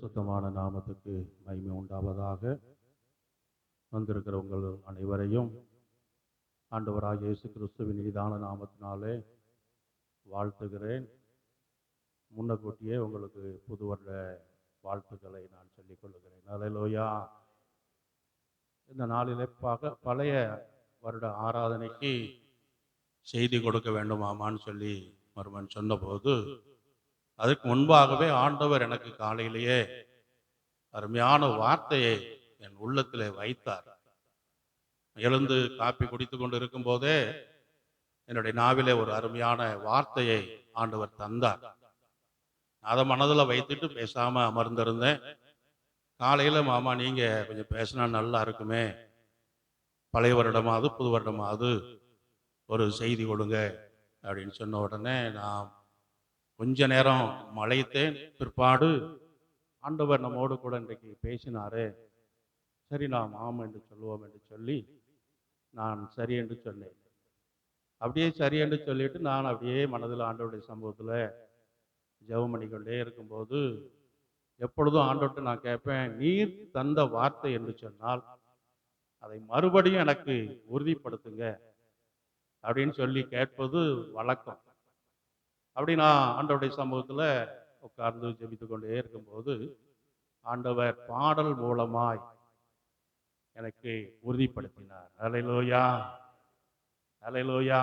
சுத்தமான நாமத்துக்கு மகிமை உண்டாவதாக வந்திருக்கிற உங்கள் அனைவரையும் ஆண்டவராக இயேசு கிறிஸ்துவின் இனிதான நாமத்தினாலே வாழ்த்துகிறேன். முன்னக்கூட்டியே உங்களுக்கு புது வருட வாழ்த்துக்களை நான் சொல்லிக் கொள்ளுகிறேன். அலையிலோயா இந்த நாளிலே பக பழைய வருட ஆராதனைக்கு செய்தி கொடுக்க வேண்டுமாமான்னு சொல்லி மருமன் சொன்னபோது அதுக்கு முன்பாகவே ஆண்டவர் எனக்கு காலையிலேயே அருமையான வார்த்தையை என் உள்ளத்திலே வைத்தார். எழுந்து காப்பி குடித்து கொண்டு இருக்கும்போதே என்னுடைய நாவிலே ஒரு அருமையான வார்த்தையை ஆண்டவர் தந்தார். அதை மனதில் வைத்துட்டு பேசாம அமர்ந்திருந்தேன். காலையில மாமா நீங்க கொஞ்சம் பேசினா நல்லா இருக்குமே. பழைய வருடமாவது புது வருடமாவது ஒரு செய்தி கொடுங்க. அப்படின்னு சொன்ன உடனே நான் கொஞ்ச நேரம் மலைத்தேன் பிற்பாடு ஆண்டவர் நம்மோடு கூட இன்றைக்கு பேசினாரு. சரி நாம் ஆம் என்று சொல்லுவோம் என்று சொல்லி நான் சரி என்று சொன்னேன். அப்படியே சரி என்று சொல்லிட்டு நான் அப்படியே மனதில் ஆண்டவருடைய சம்பவத்தில் ஜெபம் பண்ணிக்கொண்டே இருக்கும்போது எப்பொழுதும் ஆண்டவர்கிட்ட நான் கேட்பேன் நீர் தந்த வார்த்தை என்று சொன்னால் அதை மறுபடியும் எனக்கு உறுதிப்படுத்துங்க. அப்படின்னு சொல்லி கேட்பது வழக்கம். அப்படி நான் ஆண்டவருடைய சமூகத்தில் உட்கார்ந்து ஜெபித்து கொண்டே இருக்கும்போது ஆண்டவர் பாடல் மூலமாய் எனக்கு உறுதிப்படுத்தினார். அலையிலோயா அலையிலோயா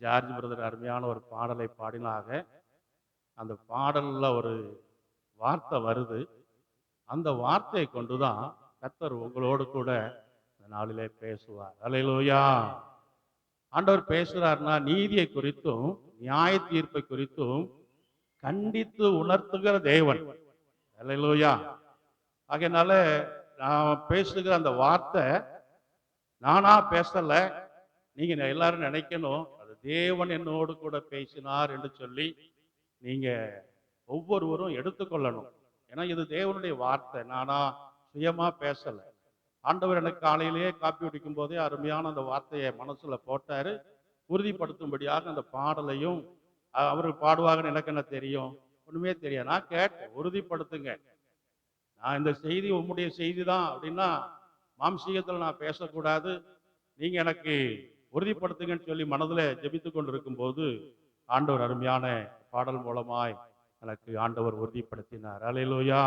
ஜார்ஜ் பிரதர் அருமையான ஒரு பாடலை பாடினாக அந்த பாடலில் ஒரு வார்த்தை வருது. அந்த வார்த்தையை கொண்டு தான் கத்தர் உங்களோடு கூட இந்த நாளிலே பேசுவார். அலையிலோயா ஆண்டவர் பேசுகிறாருன்னா நீதியை குறித்தும் நியாய தீர்ப்பை குறித்தும் கண்டித்து உணர்த்துகிற தேவன். அல்லையா ஆகையினால நான் பேசுகிற அந்த வார்த்தை நானா பேசல. நீங்க எல்லாரும் நினைக்கணும் அது தேவன் என்னோடு கூட பேசினார் என்று சொல்லி நீங்க ஒவ்வொருவரும் எடுத்துக்கொள்ளணும். ஏன்னா இது தேவனுடைய வார்த்தை நானா சுயமா பேசல. ஆண்டவர் எனக்கு காலையிலேயே காப்பி குடிக்கும் போதே அருமையான அந்த வார்த்தையை மனசுல போட்டாரு. உறுதிப்படுத்தும்படியாக அந்த பாடலையும் அவர்கள் பாடுவாங்கன்னு எனக்கு என்ன தெரியும்? ஒண்ணுமே தெரியாது. நான் கேட்டேன் உறுதிப்படுத்துங்க. நான் இந்த செய்தி உம்முடைய செய்தி தான் அப்படின்னா மாம்சீகத்தில் நான் பேசக்கூடாது. நீங்கள் எனக்கு உறுதிப்படுத்துங்கன்னு சொல்லி மனதில் ஜெபித்து கொண்டு இருக்கும்போது ஆண்டவர் அருமையான பாடல் மூலமாய் எனக்கு ஆண்டவர் உறுதிப்படுத்தினார். அலையிலோயா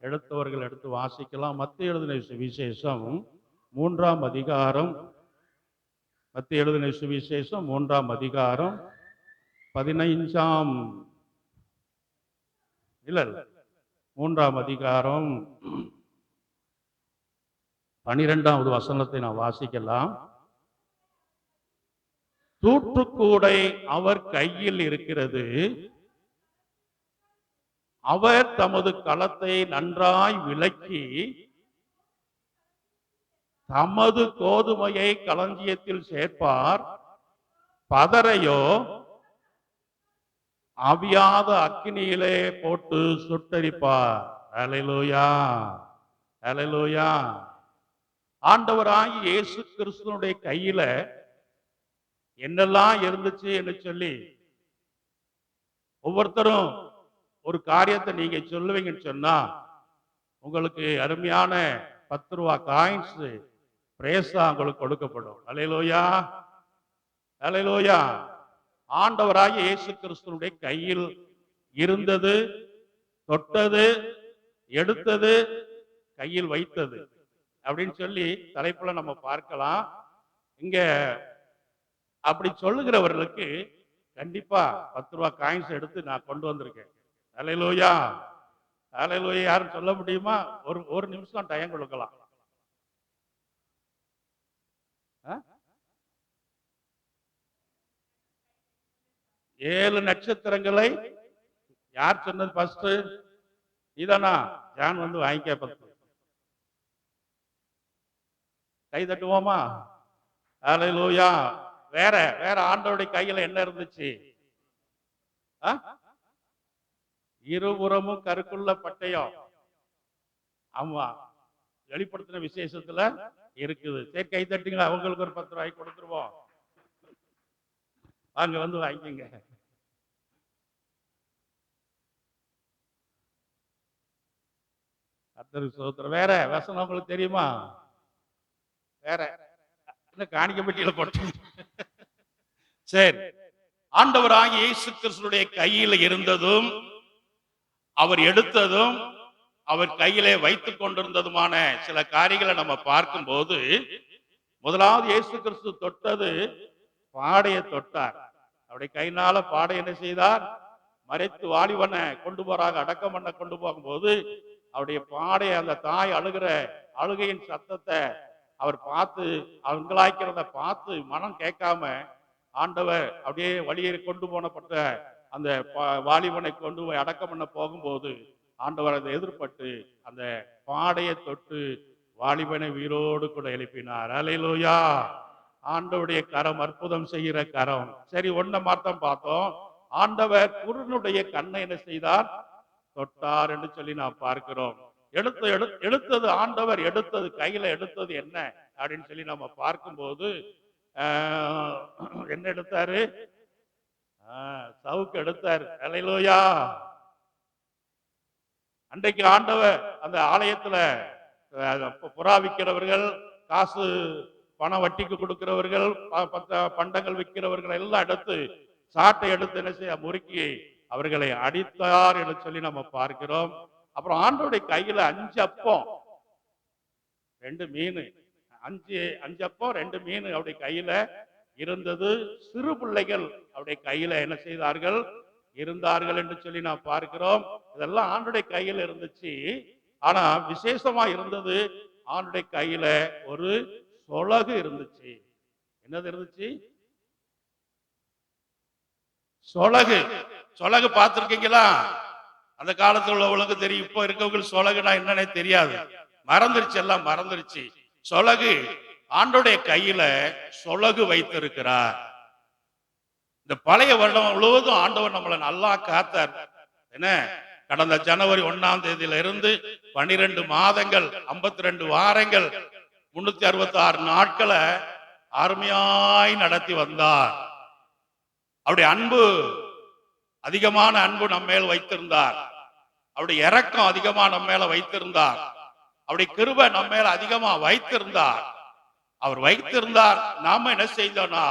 எடுத்தவர்கள் எடுத்து வாசிக்கலாம். மத்திய எழுதின விசேஷம் மூன்றாம் அதிகாரம் மத்திய எழுதின சுவிசேஷம் மூன்றாம் அதிகாரம் பதினைஞ்சாம் இல்ல மூன்றாம் அதிகாரம் பனிரெண்டாவது வசனத்தை நான் வாசிக்கலாம். தூற்றுக்கூடை அவர் கையில் இருக்கிறது. அவர் தமது களத்தை நன்றாய் விலக்கி தமது கோதுமையை களஞ்சியத்தில் சேர்ப்பார். பதரையோ அவியாத அக்கினியிலே போட்டு சுட்டரிப்பார். அலையிலோயா அலையிலோயா ஆண்டவராகி இயேசு கிறிஸ்துனுடைய கையில என்னெல்லாம் இருந்துச்சு என்று சொல்லி ஒவ்வொருத்தரும் ஒரு காரியத்தை நீங்க சொல்லுவீங்கன்னு சொன்னா உங்களுக்கு அருமையான பத்து ரூபா காயின்ஸ் பிரேசா உங்களுக்கு கொடுக்கப்படும். அலையிலோயா. அலையிலோயா. ஆண்டவராகிய இயேசு கிறிஸ்துவனுடைய கையில் இருந்தது தொட்டது எடுத்தது கையில் வைத்தது. அப்படின்னு சொல்லி தலைப்புல நம்ம பார்க்கலாம். இங்க அப்படி சொல்லுகிறவர்களுக்கு கண்டிப்பா பத்து ரூபா காயின்ஸ் எடுத்து நான் கொண்டு வந்திருக்கேன். அலையிலோயா. அலையிலோயா யாரும் சொல்ல முடியுமா? ஒரு ஒரு நிமிஷம் டைம் கொடுக்கலாம் ஆ? ஏழு நட்சத்திரங்களை யார் சொன்னது ஃபர்ஸ்ட் நீதானா? ஜான் வந்து வாங்கிக்க பத்து கை தட்டுவோமா? அலையிலோயா வேற வேற ஆண்டோடைய கையில என்ன இருந்துச்சு? இருபுறமும் கருக்குள்ள பட்டயம். ஆமா. வெளிப்படுத்தின விசேஷத்துல இருக்குது. சரி கை தட்டுங்க அவங்களுக்கு ஒரு பத்து ரூபாய்க்கு கொடுத்துருவோம். வாங்க வந்து வாங்கிக்கங்க. கர்த்தருக்கு ஸ்தோத்திரம் வேற வசனம் உங்களுக்கு தெரியுமா? வேற. இன்னும் காணிக்க பட்டியல போட்டு சரி. ஆண்டவராகிய இயேசு கிறிஸ்துடைய கையில இருந்ததும் அவர் எடுத்ததும் அவர் கையிலே வைத்துக் கொண்டிருந்ததுமான சில காரியங்களை நம்ம பார்க்கும்போது முதலாவது இயேசு கிறிஸ்து தொட்டது பாடையை தொட்டார். அவருடைய கையினால பாடை என்ன செய்தார்? மறைத்து வாலிபனை கொண்டு போறாங்க அடக்கம் பண்ண கொண்டு போகும்போது அவருடைய பாடைய அந்த தாய் அழுகிற அழுகையின் சத்தத்தை அவர் பார்த்து அவங்களாய்க்கிறத பார்த்து மனம் கேட்காம ஆண்டவர் அப்படியே வழியை கொண்டு போனப்பட்ட அந்த வாலிபனை கொண்டு போய் அடக்கம் பண்ண போகும்போது ஆண்டவர் அதை எதிர்பட்டு அந்த பாடையை தொட்டு வாலிபனை உயிரோடு கூட எழுப்பினார். அலையிலோயா ஆண்டவருடைய கரம் அற்புதம் செய்கிற கரம். சரி ஒன்ன மாத்தம் பார்த்தோம். ஆண்டவர் குருனுடைய கண்ணை என்ன செய்தார்? தொட்டார் என்று சொல்லி நாம் பார்க்கிறோம். எடுத்து எடு- எடுத்தது ஆண்டவர் எடுத்தது கையில எடுத்தது என்ன அப்படின்னு சொல்லி நம்ம பார்க்கும்போது என்ன எடுத்தாரு? சவுக்கு எடுத்தார். அலையிலோயா அன்றைக்கு ஆண்டவர் அந்த ஆலயத்தில் புறா விற்கிறவர்கள் காசு பணம் வட்டிக்கு கொடுக்கிறவர்கள் ப- பண்டங்கள் விற்கிறவர்கள் எல்லாம் எடுத்து சாட்டை எடுத்து என்ன செய்ய முறுக்கி அவர்களை அடித்தார் என்று சொல்லி நம்ம பார்க்கிறோம். அப்புறம் ஆண்டோடைய கையில அஞ்சு அப்பம். ரெண்டு மீன். அஞ்சு அஞ்சு அப்பம் ரெண்டு மீன் அவருடைய கையில இருந்தது. சிறு பிள்ளைகள் அவருடைய கையில என்ன செய்தார்கள்? இருந்தார்கள் என்று சொல்லி நாம் பார்க்கிறோம். இதெல்லாம் ஆண்டுடைய கையில இருந்துச்சு. ஆனா விசேஷமா இருந்தது ஆண்டுடைய கையில ஒரு சொலகு இருந்துச்சு. என்னது இருந்துச்சு? சொலகு. சொலகு பார்த்திருக்கீங்களா? அந்த காலத்துல உள்ளவங்களுக்கு தெரியும். இப்போ இருக்கவங்களுக்கு சொலகுனா என்னன்னே தெரியாது. மறந்துருச்சு எல்லாம் மறந்துருச்சு. சொலகு ஆண்டோடைய கையில சொலகு வைத்திருக்கிறார். இந்த பழைய வருடம் முழுவதும் ஆண்டவர் நம்மளை நல்லா காத்தார். என்ன? கடந்த ஜனவரி ஒன்னாம் தேதியில இருந்து பனிரெண்டு மாதங்கள் 52 ரெண்டு வாரங்கள் முன்னூத்தி அறுபத்தி ஆறு நாட்களை அருமையாய் நடத்தி வந்தார். அவருடைய அன்பு அதிகமான அன்பு நம்ம மேல் வைத்திருந்தார். அவருடைய இரக்கம் அதிகமா நம்ம மேல வைத்திருந்தார். அவருடைய கிருப நம்ம மேல அதிகமா வைத்திருந்தார். அவர் வைத்திருந்தார். நாம என்ன செய்தோம்னா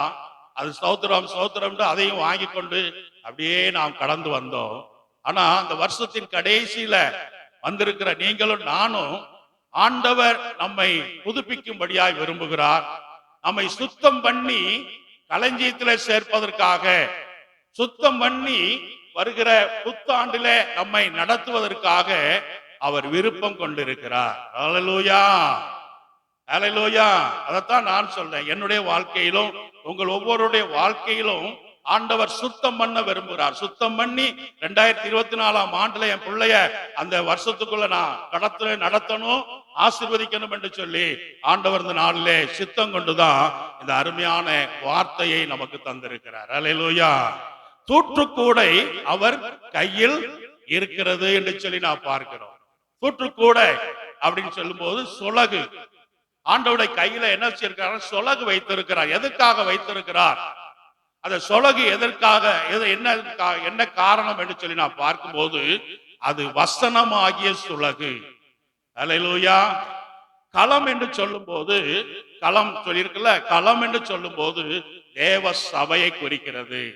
அது சௌத்திரம் சௌத்திரம் அதையும் வாங்கி கொண்டு அப்படியே நாம் கடந்து வந்தோம். ஆனா அந்த வருஷத்தின் கடைசியில வந்திருக்கிற நீங்களும் நானும் ஆண்டவர் நம்மை புதுப்பிக்கும்படியாய் விரும்புகிறார். நம்மை சுத்தம் பண்ணி களஞ்சியத்திலே சேர்ப்பதற்காக சுத்தம் பண்ணி வருகிற புத்தாண்டிலே நம்மை நடத்துவதற்காக அவர் விருப்பம் கொண்டிருக்கிறார். அலலூயா அலலூயா அதைத்தான் நான் சொல்றேன். என்னுடைய வாழ்க்கையிலும் உங்கள் ஒவ்வொருடைய வாழ்க்கையிலும் ஆண்டவர் சுத்தம் பண்ண விரும்புகிறார். சுத்தம் பண்ணி ரெண்டாயிரத்தி இருபத்தி நாலாம் ஆண்டுல என் பிள்ளைய அந்த வருஷத்துக்குள்ள நான் கடத்த நடத்தணும் ஆசிர்வதிக்கணும் என்று சொல்லி ஆண்டவர் இந்த நாளிலே சித்தம் கொண்டுதான் இந்த அருமையான வார்த்தையை நமக்கு தந்திருக்கிறார். அலையலூயா தூற்றுக்கூடை அவர் கையில் இருக்கிறது என்று சொல்லி நான் பார்க்கிறோம். தூற்றுக்கூடை அப்படின்னு சொல்லும் போது சுலகு. ஆண்டவருடைய கையில என்ன வச்சிருக்கிறார்? சொலகு வைத்திருக்கிறார். எதுக்காக வைத்திருக்கிறார்? அந்த சொலகு எதற்காக எது என்ன கா- என்ன காரணம் என்று சொல்லி நான் பார்க்கும்போது அது வசனமாகிய சுலகு. அல்லேலூயா களம் என்று சொல்லும்போது களம் சொல்லியிருக்குல்ல களம் என்று சொல்லும்போது தேவ சபையை குறிக்கிறது.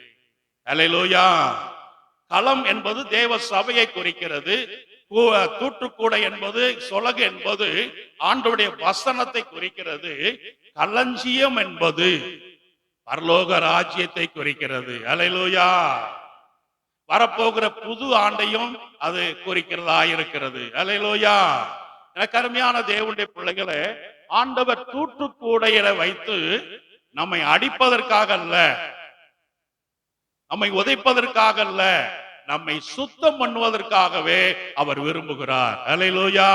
அல்லேலூயா களம் என்பது தேவ சபையை குறிக்கிறது. தூற்றுக்கூடை என்பது சொலகு என்பது ஆண்டவருடைய வசனத்தை குறிக்கிறது. களஞ்சியம் என்பது பரலோக ராஜ்யத்தை குறிக்கிறது. அல்லேலூயா வரப்போகிற புது ஆண்டையும் அது குறிக்கிறதா இருக்கிறது. அல்லேலூயா எனக்கு அருமையான தேவனுடைய பிள்ளைகளை ஆண்டவர் தூற்றுக்கூடையில வைத்து நம்மை அடிப்பதற்காக அல்ல நம்மை உதைப்பதற்காக அல்ல நம்மை சுத்தம் பண்ணுவதற்காகவே அவர் விரும்புகிறார். அலையிலோயா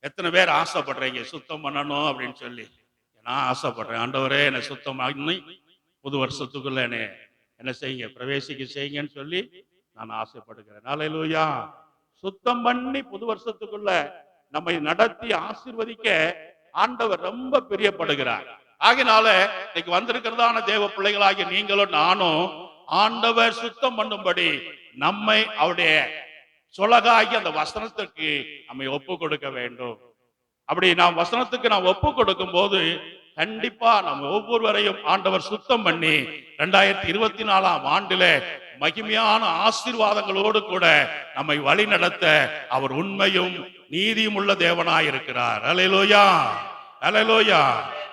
எத்தனை பேர் ஆசைப்படுறீங்க சுத்தம் பண்ணணும் அப்படின்னு சொல்லி? நான் ஆசைப்படுறேன். ஆண்டவரே என்னை சுத்தம் ஆகி புது வருஷத்துக்குள்ள என்னை என்ன செய்யுங்க பிரவேசிக்க செய்யுங்கன்னு சொல்லி நான் ஆசைப்படுகிறேன். அலையிலோயா சுத்தம் பண்ணி புது வருஷத்துக்குள்ள நம்மை நடத்தி ஆசிர்வதிக்க ஆண்டவர் ரொம்ப பிரியப்படுகிறார். ஆகினால இன்னைக்கு வந்திருக்கிறதான தேவ பிள்ளைகளாகிய நீங்களும் நானும் ஆண்டவர் சுத்தம் பண்ணும்படி நம்மை அவருடைய சொலகாகி அந்த வசனத்திற்கு நம்மை ஒப்பு கொடுக்க வேண்டும். அப்படி நாம் வசனத்துக்கு நாம் ஒப்பு கொடுக்கும் போது கண்டிப்பா நம்ம ஒவ்வொருவரையும் ஆண்டவர் சுத்தம் பண்ணி ரெண்டாயிரத்தி இருபத்தி நாலாம் ஆண்டுல மகிமையான ஆசீர்வாதங்களோடு கூட நம்மை வழி நடத்த அவர் உண்மையும் நீதியும் உள்ள தேவனாய் இருக்கிறார். அலையலோயா அலையலோயா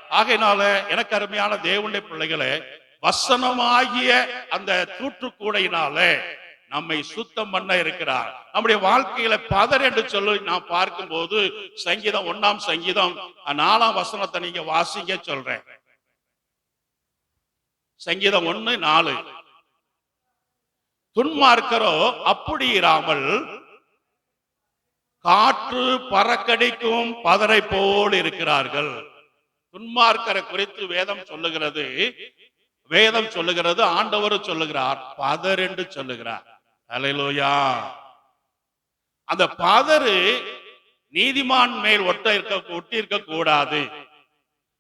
ஆகையினால எனக்கு அருமையான தேவனுடைய பிள்ளைகளே வசனமாகிய அந்த தூற்றுக்கூடையினாலே நம்மை சுத்தம் பண்ண இருக்கிறார். நம்முடைய வாழ்க்கையில பதர் என்று சொல்லி நான் பார்க்கும் போது சங்கீதம் ஒன்னாம் சங்கீதம் நாலாம் வசனத்தை நீங்க வாசிங்க சொல்றேன். சங்கீதம் ஒண்ணு நாலு. துன்மார்க்கரோ அப்படி இராமல் காற்று பறக்கடிக்கும் பதரை போல் இருக்கிறார்கள். துன்மார்க்கரை குறித்து வேதம் சொல்லுகிறது வேதம் சொல்லுகிறது ஆண்டவர் சொல்லுகிறார் பதர் என்று சொல்லுகிறார். அலையிலோயா அந்த பதரு நீதிமான் மேல் ஒட்ட இருக்க ஒட்டி இருக்க கூடாது.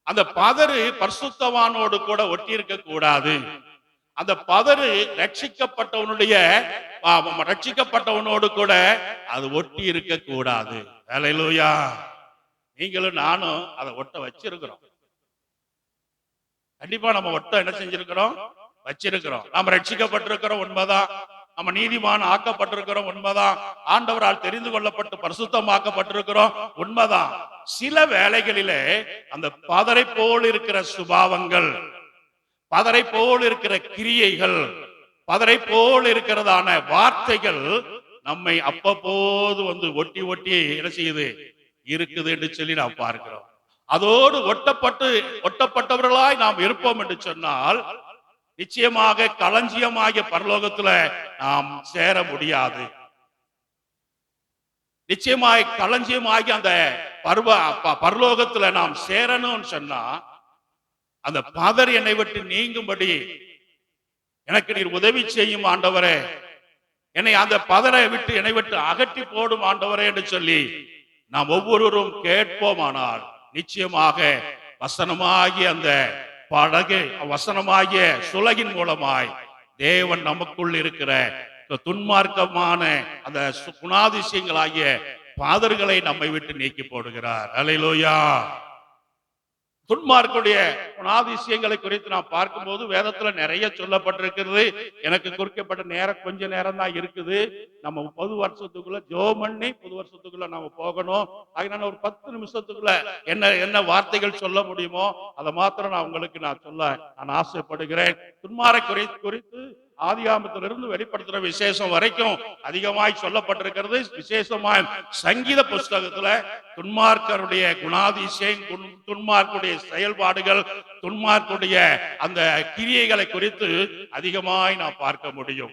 அந்த பதரு பரிசுத்தவானோடு கூட ஒட்டி இருக்க கூடாது. அந்த பதரு ரட்சிக்கப்பட்டவனுடைய ஆ, ரட்சிக்கப்பட்டவனோடு கூட அது ஒட்டி இருக்க கூடாது. அலையிலோயா நீங்களும் நானும் அதை ஒட்ட வச்சிருக்கிறோம். கண்டிப்பா நம்ம ஒட்ட என்ன செஞ்சிருக்கிறோம்? வச்சிருக்கிறோம். நாம ரட்சிக்கப்பட்டிருக்கிறோம் உண்மைதான். நம்ம நீதிமான் ஆக்கப்பட்டிருக்கிறோம் உண்மைதான். ஆண்டவரால் தெரிந்து கொள்ளப்பட்டு பரிசுத்தமாக்கப்பட்டிருக்கிறோம் உண்மைதான். சில வேலைகளிலே அந்த பதரை போல் இருக்கிற சுபாவங்கள் பதரை போல் இருக்கிற கிரியைகள் பதரை போல் இருக்கிறதான வார்த்தைகள் நம்மை அப்பப்போது வந்து ஒட்டி ஒட்டி என்ன செய்யுது? இருக்குது என்று சொல்லி நாம் பார்க்கிறோம். அதோடு ஒட்டப்பட்டு ஒட்டப்பட்டவர்களாய் நாம் இருப்போம் என்று சொன்னால் நிச்சயமாக களஞ்சியமாகிய பரலோகத்துல நாம் சேர முடியாது. நிச்சயமாய் களஞ்சியமாகி அந்த பர்வ ப- பரலோகத்துல நாம் சேரணும்னு சொன்னா அந்த பதர் என்னை விட்டு நீங்கும்படி எனக்கு நீர் உதவி செய்யும் ஆண்டவரே. என்னை அந்த பதரை விட்டு என்னை விட்டு அகற்றி போடும் ஆண்டவரே என்று சொல்லி நாம் ஒவ்வொருவரும் கேட்போமானால் நிச்சயமாக வசனமாகிய அந்த படகு வசனமாகிய சுலகின் மூலமாய் தேவன் நமக்குள் இருக்கிற துன்மார்க்கமான அந்த குணாதிசயங்களாகிய பாதர்களை நம்மை விட்டு நீக்கி போடுகிறார். அலையிலோயா. துன்மார்க்குடைய குணாதிசயங்களை குறித்து நாம் பார்க்கும்போது வேதத்துல நிறைய சொல்லப்பட்டிருக்கிறது. எனக்கு குறிக்கப்பட்ட நேரம் கொஞ்ச நேரம் தான் இருக்குது. நம்ம புது வருஷத்துக்குள்ள ஜோ பண்ணி புது வருஷத்துக்குள்ள நம்ம போகணும். அதனால ஒரு பத்து நிமிஷத்துக்குள்ள என்ன என்ன வார்த்தைகள் சொல்ல முடியுமோ அதை மாத்திரம் நான் உங்களுக்கு நான் சொல்ல நான் ஆசைப்படுகிறேன். துன்மாரை குறித்து குறித்து ஆதிகாமத்திலிருந்து வெளிப்படுத்துற விசேஷம் வரைக்கும் அதிகமாய் சொல்லப்பட்டிருக்கிறது. விசேஷமாய் சங்கீத புஸ்தகத்துல துன்மார்க்கருடைய குணாதிசயம் துன்- துன்மார்க்குடைய செயல்பாடுகள் துன்மார்க்குடைய அந்த கிரியைகளை குறித்து அதிகமாய் நான் பார்க்க முடியும்.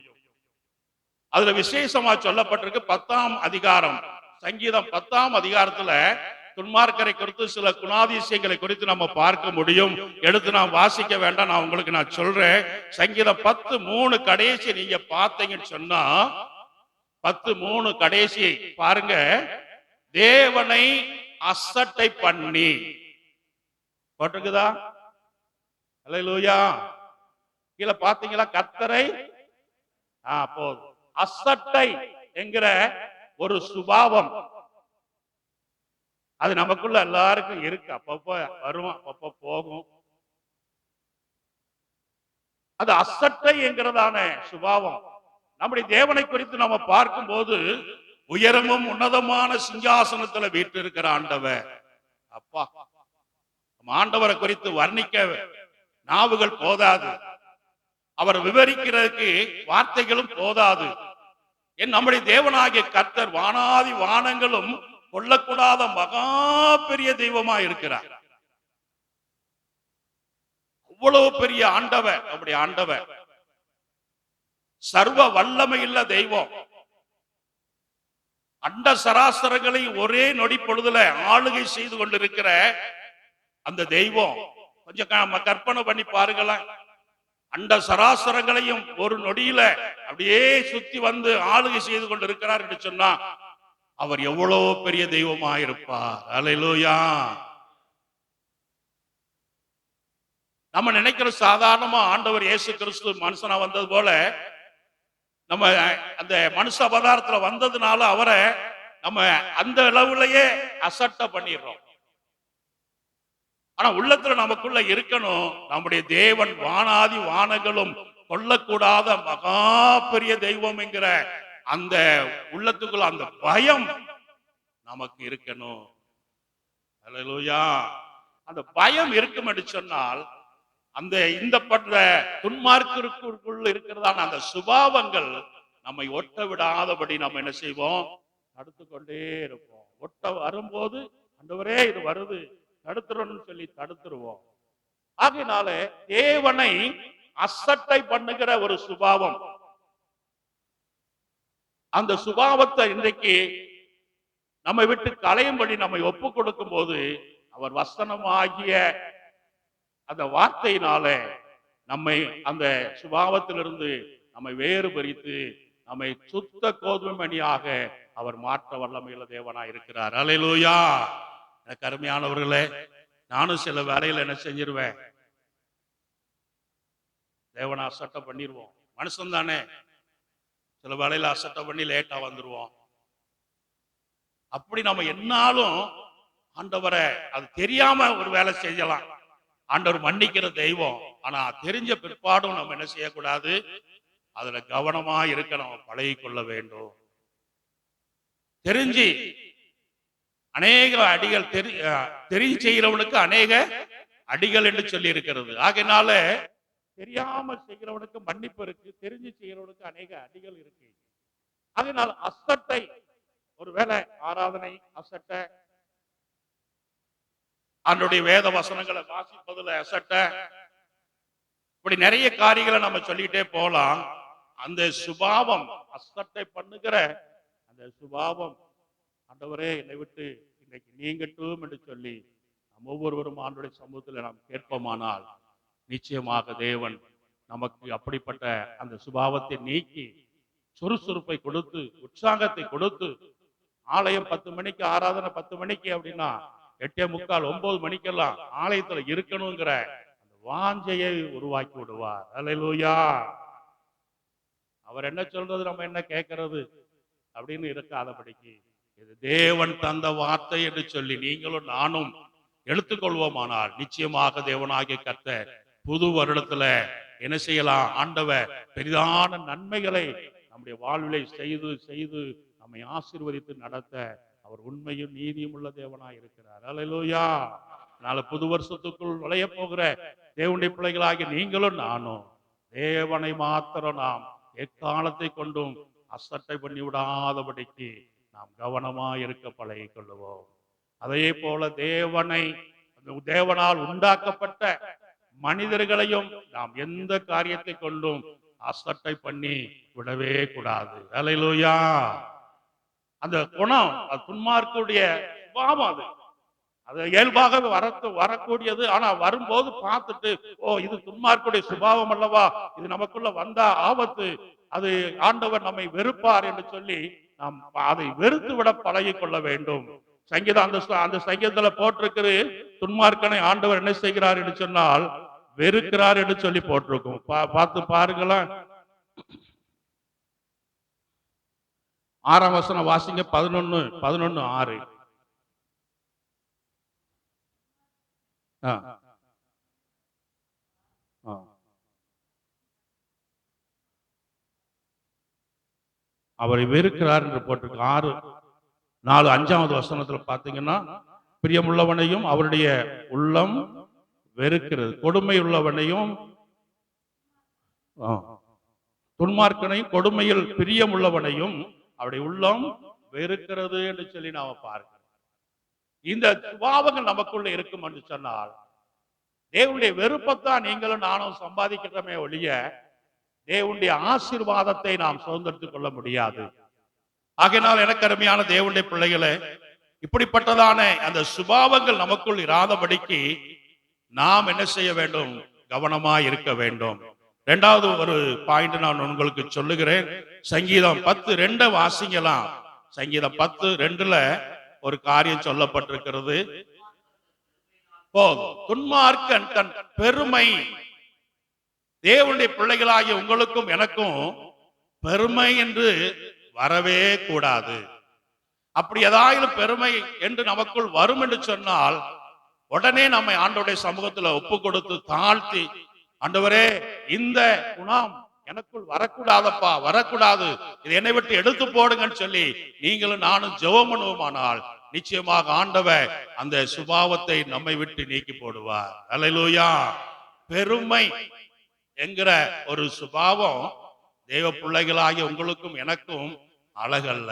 அதுல விசேஷமா சொல்லப்பட்டிருக்கு பத்தாம் அதிகாரம். சங்கீதம் பத்தாம் அதிகாரத்துல துன்மார்க்கரை குறித்து சில குணாதிசயங்களை குறித்து நம்ம பார்க்க முடியும். எடுத்து நான் வாசிக்க வேண்டாம் நான் உங்களுக்கு நான் சொல்றேன். சங்கீதம் பத்து மூணு கடைசி நீங்க பார்த்தீங்கன்னு சொன்னா பத்து மூணு கடைசி பாருங்க. தேவனை அசட்டை பண்ணி. போட்டிருக்குதா? அல்லேலூயா. கீழே பாத்தீங்களா கத்தரை? ஆ போதும். அசட்டை என்கிற ஒரு சுபாவம். அது நமக்குள்ள எல்லாருக்கும் இருக்கு. அப்பப்போ வரும் அப்பப்போ போகும். அது அசட்டை என்கிறதான சுபாவம். நம்முடைய தேவனை குறித்து நம்ம பார்க்கும் போது உயரமும் உன்னதமான சிங்காசனத்துல வீற்றிருக்கிற ஆண்டவர். அப்பா ஆண்டவரை குறித்து வர்ணிக்க நாவுகள் போதாது. அவர் விவரிக்கிறதுக்கு வார்த்தைகளும் போதாது. என் நம்முடைய தேவனாகிய கர்த்தர் வானாதி வானங்களும் கொள்ளக்கூடாத மகா பெரிய தெய்வமா இருக்கிறார். அவ்வளவு பெரிய ஆண்டவ அப்படி ஆண்டவ சர்வ வல்லமை இல்ல தெய்வம். அண்ட சராசரங்களை ஒரே நொடி பொழுதுல ஆளுகை செய்து கொண்டிருக்கிற அந்த தெய்வம். கொஞ்சம் நம்ம கற்பனை பண்ணி பாருங்களேன். அண்ட சராசரங்களையும் ஒரு நொடியில அப்படியே சுத்தி வந்து ஆளுகை செய்து கொண்டிருக்கிறார் என்று சொன்னா அவர் எவ்வளவு பெரிய தெய்வமா இருப்பார் அலையிலூயா நம்ம நினைக்கிற சாதாரணமா ஆண்டவர் இயேசு கிறிஸ்து மனுஷனா வந்தது போல நம்ம அந்த மனுஷ அவதாரத்துல வந்ததுனால அவரை நம்ம அந்த அளவுலயே அசட்ட பண்ணிடுறோம். ஆனா உள்ளத்துல நமக்குள்ள இருக்கணும் நம்முடைய தேவன் வானாதி வானங்களும் கொல்லக்கூடாத மகா பெரிய தெய்வம் என்கிற அந்த உள்ளத்துக்குள்ள அந்த பயம் நமக்கு இருக்கணும். அந்த பயம் இருக்கும் என்று சொன்னால் அந்த இந்த பட்ட துன்மார்க்கிற்குள் இருக்கிறதான அந்த சுபாவங்கள் நம்மை ஒட்ட விடாதபடி நம்ம என்ன செய்வோம்? தடுத்து கொண்டே இருப்போம். ஒட்ட வரும்போது அந்தவரே இது வருது. தடுத்துறோம்னு சொல்லி தடுத்துருவோம். ஆகையினால தேவனை அசட்டை பண்ணுகிற ஒரு சுபாவம். அந்த சுபாவத்தை இன்றைக்கு நம்மை விட்டு களையும்படி நம்மை ஒப்பு கொடுக்கும் போது அவர் வசனமாகிய அந்த வார்த்தையினால நம்மை அந்த சுபாவத்திலிருந்து நம்மை வேறு பறித்து நம்மை சுத்த கோதுமை மணியாக அவர் மாற்ற வல்லமையில தேவனா இருக்கிறார். அலையிலூயா எனக்கு அருமையானவர்களே நானும் சில வேலையில என்ன செஞ்சிருவேன். தேவனா சட்டம் பண்ணிடுவோம் மனுஷன் தானே சில வேலையில அசட்டை பண்ணி லேட்டா வந்துருவோம். அப்படி நம்ம என்னாலும் ஆண்டவரை அது தெரியாம ஒரு வேலை செய்யலாம். ஆண்டவர் மன்னிக்கிற தெய்வம். ஆனா தெரிஞ்ச பிற்பாடும் நம்ம என்ன செய்யக்கூடாது? அதுல கவனமா இருக்க நம்ம பழகி கொள்ள வேண்டும். தெரிஞ்சு அநேக அடிகள் தெரி தெரிஞ்சு செய்கிறவனுக்கு அநேக அடிகள் என்று சொல்லி இருக்கிறது ஆகையினால தெரியாம செய்கிறவனுக்கு மன்னிப்பு இருக்கு தெரிஞ்சு செய்கிறவனுக்கு அநேக அடிகள் இருக்கு. அதனால் அசட்டை ஒருவேளை ஆராதனை அசட்டை அவனுடைய வேத வசனங்களை வாசிப்பதுல அசட்டை இப்படி நிறைய காரியங்களை நம்ம சொல்லிட்டே போலாம் அந்த சுபாவம் அசட்டை பண்ணுகிற அந்த சுபாவம் ஆண்டவரே என்னை விட்டு இன்னைக்கு நீங்கட்டும் என்று சொல்லி நம்ம ஒவ்வொருவரும் ஆண்டுடைய சமூகத்தில் நாம் கேட்போமானால் நிச்சயமாக தேவன் நமக்கு அப்படிப்பட்ட அந்த சுபாவத்தை நீக்கி சுறுசுறுப்பை கொடுத்து உற்சாகத்தை கொடுத்து ஆலயம் பத்து மணிக்கு ஆராதனை பத்து மணிக்கு அப்படின்னா எட்டே முக்கால் ஒன்பது மணிக்கெல்லாம் ஆலயத்துல இருக்கணுங்கிற அந்த வாஞ்சையை உருவாக்கி விடுவார். அல்லேலூயா அவர் என்ன சொல்றது நம்ம என்ன கேட்கறது அப்படின்னு இருக்காதபடிக்கு இது தேவன் தந்த வார்த்தை என்று சொல்லி நீங்களும் நானும் எடுத்துக்கொள்வோமானால் நிச்சயமாக தேவனாகிய கர்த்தர் புது வருடத்துல என்ன செய்யலாம்? ஆண்டவர் பெரிதான நன்மைகளை நம்முடைய வாழ்விலை செய்து செய்து நம்மை ஆசிர்வதித்து நடத்த அவர் உண்மையும் நீதியும் உள்ள தேவனா இருக்கிறார். அலையிலோயா நாளை புது வருஷத்துக்குள் நுழைய போகிற தேவனுடைய பிள்ளைகளாகி நீங்களும் நானும் தேவனை மாத்திரம் நாம் எக்காலத்தை கொண்டும் அசட்டை பண்ணி விடாதபடிக்கு நாம் கவனமா இருக்க பழகிக் கொள்ளுவோம் அதே போல தேவனை தேவனால் உண்டாக்கப்பட்ட மனிதர்களையும் நாம் எந்த காரியத்தை கொண்டும் அசட்டை பண்ணி விடவே கூடாது. அலையிலூயா அந்த குணம் அது துன்மார்க்குடைய பாவம் அது. அது இயல்பாக வரத்து வரக்கூடியது. ஆனா வரும்போது பார்த்துட்டு ஓ இது துன்மார்க்குடைய சுபாவம் அல்லவா? இது நமக்குள்ள வந்தா ஆபத்து. அது ஆண்டவர் நம்மை வெறுப்பார் என்று சொல்லி நாம் அதை வெறுத்து விட பழகி கொள்ள வேண்டும். சங்கீதம் அந்த அந்த சங்கீதத்துல போட்டிருக்கிறது துன்மார்க்கனை ஆண்டவர் என்ன செய்கிறார்? என்று சொன்னால் வெறுக்கிறார் என்று சொல்லி போட்டிருக்கும் பா- பார்த்து பாருங்களேன் ஆறாம் வசனம் வாசிங்க பதினொன்னு பதினொன்னு ஆறு ஆ. ஆ. அவரை வெறுக்கிறார் என்று போட்டிருக்கு ஆறு நாலு அஞ்சாவது வசனத்துல பாத்தீங்கன்னா பிரியமுள்ளவனையும் அவருடைய உள்ளம் வெறுக்கிறது. கொடுமை உள்ளவனையும் துன்மார்க்கனையும் கொடுமையில் பிரியமுள்ளவனையும் அப்படி உள்ளம் வெறுக்கிறது என்று சொல்லி நாம பார்க்கிறோம். இந்த சுபாவங்கள் நமக்குள்ள இருக்கும் என்று சொன்னால் தேவனுடைய வெறுப்பத்தான் நீங்களும் நானும் சம்பாதிக்கிறோமே ஒழிய தேவனுடைய ஆசீர்வாதத்தை நாம் சுதந்திரத்துக் கொள்ள முடியாது. ஆகையினால் எனக்கு அருமையான தேவனுடைய பிள்ளைகளை இப்படிப்பட்டதான அந்த சுபாவங்கள் நமக்குள் இராதபடிக்கு நாம் என்ன செய்ய வேண்டும்? கவனமா இருக்க வேண்டும். இரண்டாவது ஒரு பாயிண்ட் நான் உங்களுக்கு சொல்லுகிறேன். சங்கீதம் பத்து ரெண்ட வாசிங்கலாம் சங்கீதம் பத்து ரெண்டுல ஒரு காரியம் சொல்லப்பட்டிருக்கிறது. போதும் துன்மார்க்கன் தன் பெருமை தேவனுடைய பிள்ளைகளாகிய உங்களுக்கும் எனக்கும் பெருமை என்று வரவே கூடாது. அப்படி ஏதாயிலும் பெருமை என்று நமக்குள் வரும் என்று சொன்னால் உடனே நம்மை ஆண்டோடைய சமூகத்துல ஒப்பு கொடுத்து தாழ்த்தி ஆண்டவரே இந்த குணம் எனக்குள் வரக்கூடாதப்பா வரக்கூடாது. இது என்னை விட்டு எடுத்து போடுங்கன்னு சொல்லி நீங்களும் நானும் ஜெபம் பண்ணுவோமானால் நிச்சயமாக ஆண்டவர் அந்த சுபாவத்தை நம்மை விட்டு நீக்கி போடுவார். அலையிலூயா பெருமை என்கிற ஒரு சுபாவம் தெய்வ பிள்ளைகளாகிய உங்களுக்கும் எனக்கும் அழகல்ல.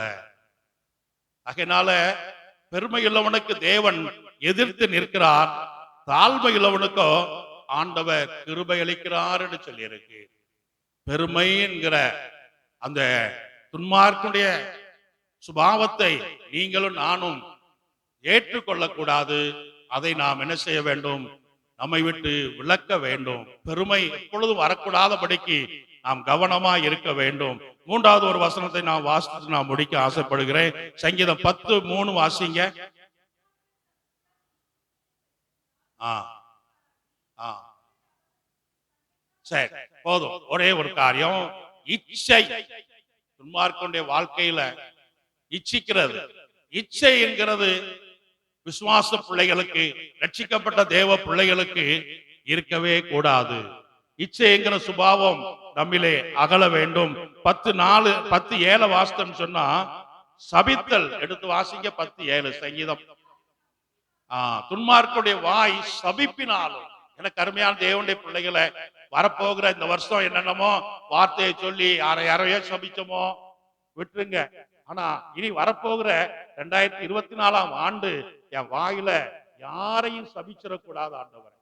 அதனால பெருமை உள்ளவனுக்கு தேவன் எதிர்த்து நிற்கிறார். தாழ்மை உள்ளவனுக்கோ ஆண்டவர் கிருபை அளிக்கிறார் என்று சொல்லியிருக்கு. பெருமை என்கிற அந்த துன்மார்க்குடைய சுபாவத்தை நீங்களும் நானும் ஏற்றுக்கொள்ளக்கூடாது. அதை நாம் என்ன செய்ய வேண்டும்? நம்மை விட்டு விளக்க வேண்டும். பெருமை எப்பொழுதும் வரக்கூடாதபடிக்கு நாம் கவனமா இருக்க வேண்டும். மூன்றாவது ஒரு வசனத்தை நான் வாசித்து நான் முடிக்க ஆசைப்படுகிறேன். சங்கீதம் பத்து மூணு வாசிங்க. ஆ. ஆ. சரி போதும். ஒரே ஒரு காரியம். இச்சை. துன்மார்க்கனுடைய வாழ்க்கையில இச்சிக்கிறது. இச்சை என்கிறது விசுவாச பிள்ளைகளுக்கு ரட்சிக்கப்பட்ட தேவ பிள்ளைகளுக்கு இருக்கவே கூடாது. இச்சை என்கிற சுபாவம் நம்மிலே அகல வேண்டும். பத்து நாலு பத்து ஏழை வாஸ்தம் சொன்னா சபித்தல் எடுத்து வாசிங்க பத்து ஏழு சங்கீதம். துன்மார்க்குடைய வாய் சபிப்பினாலும் எனக்கு அருமையான தேவனுடைய பிள்ளைகளை வரப்போகிற இந்த வருஷம் என்னென்னமோ வார்த்தையை சொல்லி யாரை யாரையோ சபிச்சோமோ விட்டுருங்க. ஆனா இனி வரப்போகிற ரெண்டாயிரத்தி இருபத்தி நாலாம் ஆண்டு என் வாயில யாரையும் சபிச்சிடக்கூடாது ஆண்டவர்.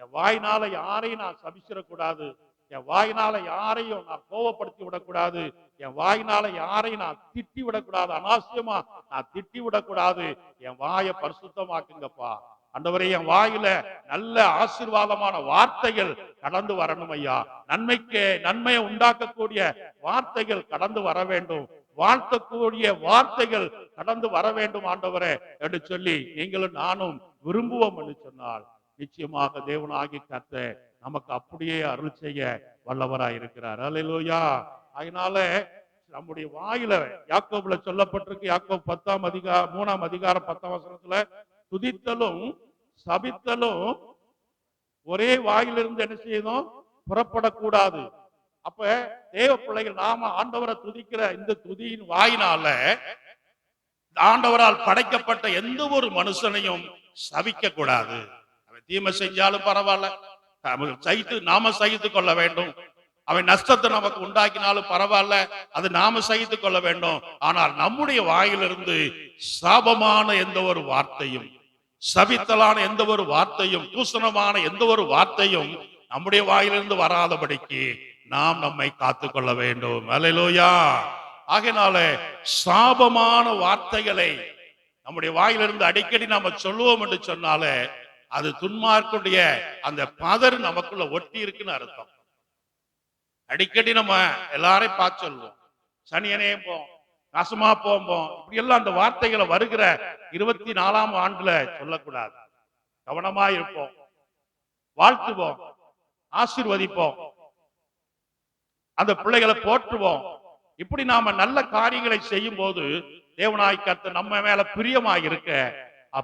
என் வாயினால யாரையும் நான் சபிச்சிடக்கூடாது என் வாயினால யாரையும் நான் கோவப்படுத்தி விடக்கூடாது என் வாயினால யாரையும் நான் திட்டி விடக்கூடாது. அனாவசியமா நான் திட்டி விடக்கூடாது. என் வாயை பரிசுத்தமாக்குங்கப்பா. அந்தவரை என் வாயில நல்ல ஆசீர்வாதமான வார்த்தைகள் கடந்து வரணும் ஐயா. நன்மைக்கு நன்மையை உண்டாக்கக்கூடிய வார்த்தைகள் கடந்து வர வேண்டும். வாழ்த்தக்கூடிய வார்த்தைகள் கடந்து வர வேண்டும் ஆண்டவரே என்று சொல்லி நீங்களும் நானும் விரும்புவோம் என்று சொன்னால் நிச்சயமாக தேவனாகி கத்த நமக்கு அப்படியே அருள் செய்ய வல்லவராய் இருக்கிறார் அல்லேலூயா அதனால நம்முடைய வாயில யாக்கோபுல சொல்லப்பட்டிருக்கு யாக்கோப் பத்தாம் அதிகார மூணாம் அதிகாரம் பத்தாம் வசனத்துல துதித்தலும் சபித்தலும் ஒரே வாயிலிருந்து என்ன செய்யணும்? புறப்படக்கூடாது. அப்ப தேவ பிள்ளைகள் நாம ஆண்டவரை துதிக்கிற இந்த துதியின் வாயினால ஆண்டவரால் படைக்கப்பட்ட எந்த ஒரு மனுஷனையும் சவிக்க கூடாது. அவன் தீமை செஞ்சாலும் பரவாயில்ல. சைத்து சகித்து நாம சகித்துக் கொள்ள வேண்டும். அவன் நஷ்டத்தை நமக்கு உண்டாக்கினாலும் பரவாயில்ல. அது நாம சகித்து கொள்ள வேண்டும். ஆனால் நம்முடைய வாயிலிருந்து சாபமான எந்த ஒரு வார்த்தையும் சபித்தலான எந்த ஒரு வார்த்தையும் தூசணமான எந்த ஒரு வார்த்தையும் நம்முடைய வாயிலிருந்து வராதபடிக்கு நாம் நம்மை காத்துக்கொள்ள வேண்டும். அலையிலோயா ஆகையினால சாபமான வார்த்தைகளை நம்முடைய வாயிலிருந்து அடிக்கடி நாம சொல்லுவோம் என்று சொன்னாலே அது துன்மார்க்குடைய அந்த பதர் நமக்குள்ள ஒட்டி இருக்குன்னு அர்த்தம். அடிக்கடி நம்ம எல்லாரையும் பார்த்து சொல்லுவோம். சனியனே போம் நாசமா போம்போம் இப்படி எல்லாம் அந்த வார்த்தைகளை வருகிற இருபத்தி நாலாம் ஆண்டுல சொல்லக்கூடாது. கவனமா இருப்போம். வாழ்த்துவோம். ஆசிர்வதிப்போம். அந்த பிள்ளைகளை போற்றுவோம். இப்படி நாம நல்ல காரியங்களை செய்யும் போது தேவனாய் நம்ம மேல பிரியமாய் இருக்க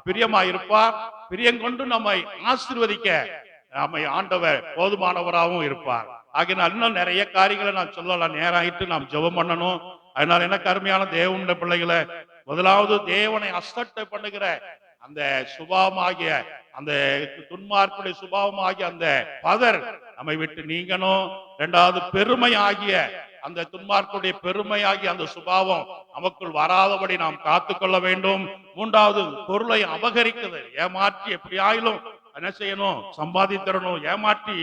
பிரியமாய் இருப்பார். பிரியங்கொண்டு நம்மை ஆசிர்வதிக்க நம்மை ஆண்டவர் போதுமானவராகவும் இருப்பார். ஆகினால் இன்னும் நிறைய காரியங்களை நான் சொல்லலாம் நேரம் ஆயிட்டு நாம் ஜெபம் பண்ணணும். அதனால என்ன கருமையான தேவனுடைய பிள்ளைகளை. முதலாவது தேவனை அசட்டை பண்ணுகிற அந்த சுபாவமாகிய அந்த துன்மார்க்குடைய சுபாவமாகிய அந்த பதர் நம்மை விட்டு நீங்கணும். இரண்டாவது பெருமை ஆகிய அந்த துன்மார்க்குடைய பெருமையாகி அந்த சுபாவம் நமக்குள் வராதபடி நாம் காத்துக்கொள்ள வேண்டும். மூன்றாவது பொருளை அபகரிக்குது ஏமாற்றி எப்படியாயிலும் என்ன செய்யணும்? சம்பாதித்தரணும் ஏமாற்றி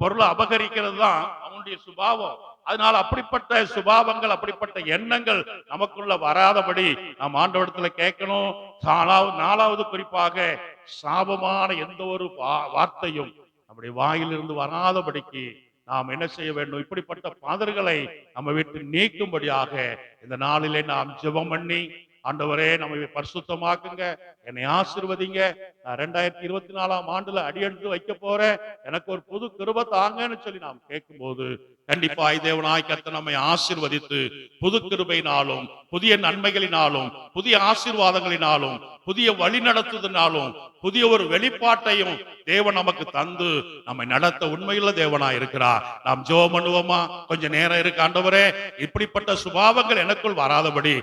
பொருளை அபகரிக்கிறது தான் அவனுடைய சுபாவம். அதனால அப்படிப்பட்ட சுபாவங்கள் அப்படிப்பட்ட எண்ணங்கள் நமக்குள்ள வராதபடி நாம் ஆண்டவடத்துல கேட்கணும். நாலாவது நாலாவது குறிப்பாக சாபமான எந்த ஒரு வா- வார்த்தையும் நம்முடைய வாயிலிருந்து வராதபடிக்கு நாம் என்ன செய்ய வேண்டும்? இப்படிப்பட்ட பாதர்களை நம்ம வீட்டில் நீக்கும்படியாக இந்த நாளிலே நாம் ஜெபம் பண்ணி ஆண்டவரே நம்மை பரிசுத்தமாக்குங்க. என்னை ஆசிர்வதிங்க. நான் ரெண்டாயிரத்தி இருபத்தி நாலாம் ஆண்டுல அடியெடுத்து வைக்க போறேன். எனக்கு ஒரு புது கிருப தாங்கன்னு சொல்லி நாம் கேட்கும்போது கண்டிப்பாய் தேவனாய் கத்த நம்மை ஆசிர்வதித்து புது கிருபையினாலும் புதிய நன்மைகளினாலும் புதிய ஆசீர்வாதங்களினாலும் புதிய வழி நடத்துதினாலும் புதிய ஒரு வெளிப்பாட்டையும் தேவன் நமக்கு தந்து நம்மை நடத்த உண்மையுள்ள தேவனா இருக்கிறார். நாம் ஜோ பண்ணுவோமா? கொஞ்ச நேரம் இருக்கு ஆண்டவரே. இப்படிப்பட்ட சுபாவங்கள் எனக்குள் வராதபடி